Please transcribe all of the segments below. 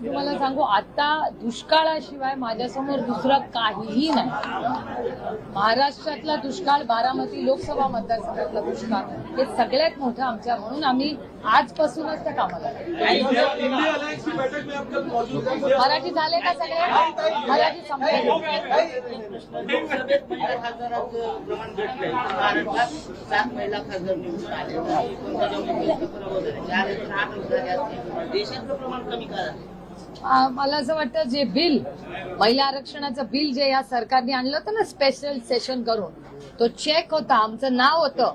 तुम्हाला सांगू आता दुष्काळाशिवाय माझ्यासमोर दुसरं काहीही नाही. महाराष्ट्रातला दुष्काळ बारामती लोकसभा मतदारसंघातला दुष्काळ हे सगळ्यात मोठं आमच्या म्हणून आम्ही आजपासूनच त्या कामाला मराठी झाले का सगळे? मराठी सात महिला खासदार निवडून आले प्रमाण कमी मला असं वाटतं जे बिल महिला आरक्षणाचं बिल जे या सरकारने आणलं होतं ना स्पेशल सेशन करून तो चेक होता आमचं नाव होतं.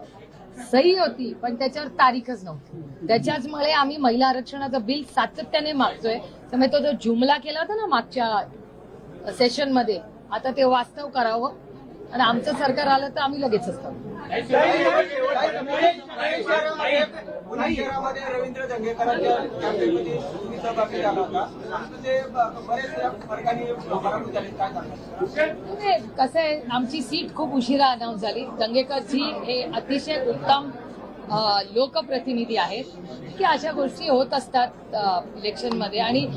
सही होती पण त्याच्यावर तारीखच नव्हती. त्याच्याचमुळे आम्ही महिला आरक्षणाचं बिल सातत्याने मागतोय. त्यामुळे तो जो जुमला केला होता ना मागच्या सेशनमध्ये आता ते वास्तव करावं. आणि आमचं सरकार आलं तर आम्ही लगेचच करू शहरामध्ये रवींद्र दंगेकरांच्या कॅम्पेनमध्ये तुम्ही सहभागी झाला होता. बरेच फरकाने पराभूत झाले. काय कसं आहे आमची सीट खूप उशिरा अनाऊन्स झाली. दंगेकरजी हे अतिशय उत्तम लोकप्रतिनिधी आहेत. की अशा गोष्टी होत असतात इलेक्शनमध्ये. आणि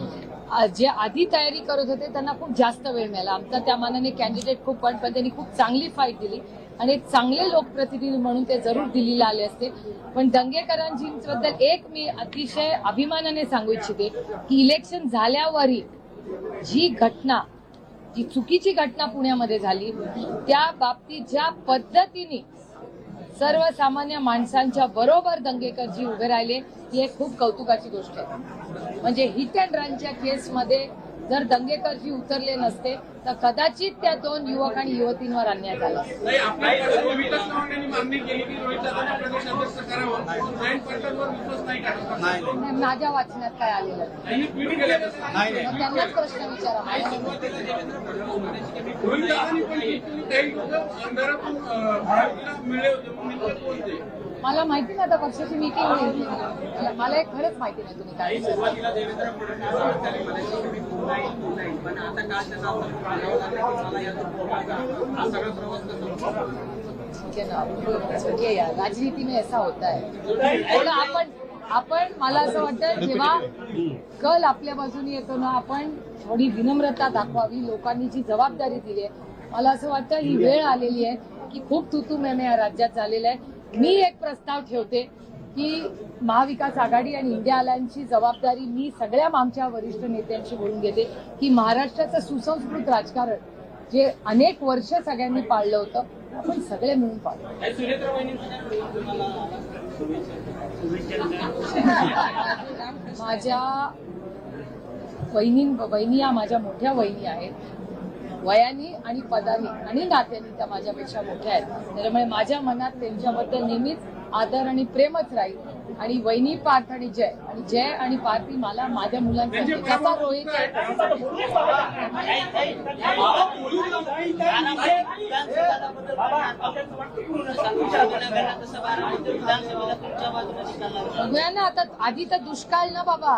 जे आधी तयारी करत होते त्यांना खूप जास्त वेळ मिळाला. आमचा त्या मानाने कॅन्डिडेट खूप पण पण त्यांनी खूप चांगली फाईट दिली. आणि एक चांगले लोकप्रतिनिधी म्हणून ते जरूर दिल्लीला आले असते. पण दंगेकरांजीबद्दल एक मी अतिशय अभिमानाने सांगू इच्छिते की इलेक्शन झाल्यावरही जी घटना जी चुकीची घटना पुण्यामध्ये झाली त्या बाबतीत ज्या पद्धतीने सर्वसामान्य माणसांच्या बरोबर दंगेकरजी उभे राहिले ही एक खूप कौतुकाची गोष्ट आहे. म्हणजे हिट अँड रनच्या केसमध्ये जर दंगेकरजी उतरले नसते तर कदाचित त्या दोन युवक आणि युवतींवर अन्याय झाला. माझ्या वाचण्यात काय आलेलं त्यांनाच प्रश्न विचारा. मला माहिती नाही आता पक्षाची मीटिंग होईल मला- मला एक खरंच माहिती नाही तुम्ही काय राजनीती पण आता काल त्यांना हा सगळा प्रवास कसा में ऐसा होता है आपण आपण मला असं वाटतं जेव्हा कल आपल्या बाजूने येतो ना आपण थोडी विनम्रता दाखवावी लोकांनी जी जबाबदारी दिली आहे मला असं वाटतं ही वेळ आलेली आहे की खूप तुतू या राज्यात झालेला आहे. मी एक प्रस्ताव ठेवते की महाविकास आघाडी आणि इंडिया अलायन्सची जबाबदारी मी सगळ्या आमच्या वरिष्ठ नेत्यांशी बोलून घेते की महाराष्ट्राचं सुसंस्कृत राजकारण जे अनेक वर्ष सगळ्यांनी पाळलं होतं आपण सगळे मिळून पाळलं माझ्या वहिनी वहिनी या माझ्या मोठ्या वहिनी आहेत. वयानी आणि पदानी आणि नात्यानी त्या माझ्यापेक्षा मोठ्या आहेत. त्याच्यामुळे माझ्या मनात त्यांच्याबद्दल नेहमीच आदर आणि प्रेमच राहील. आणि वहिनी पार्थ आणि जय. आणि जय आणि पार्थी मला माझ्या मुलांसाठी कसा रोहित बघूया ना आता आधी तर दुष्काळ ना बाबा.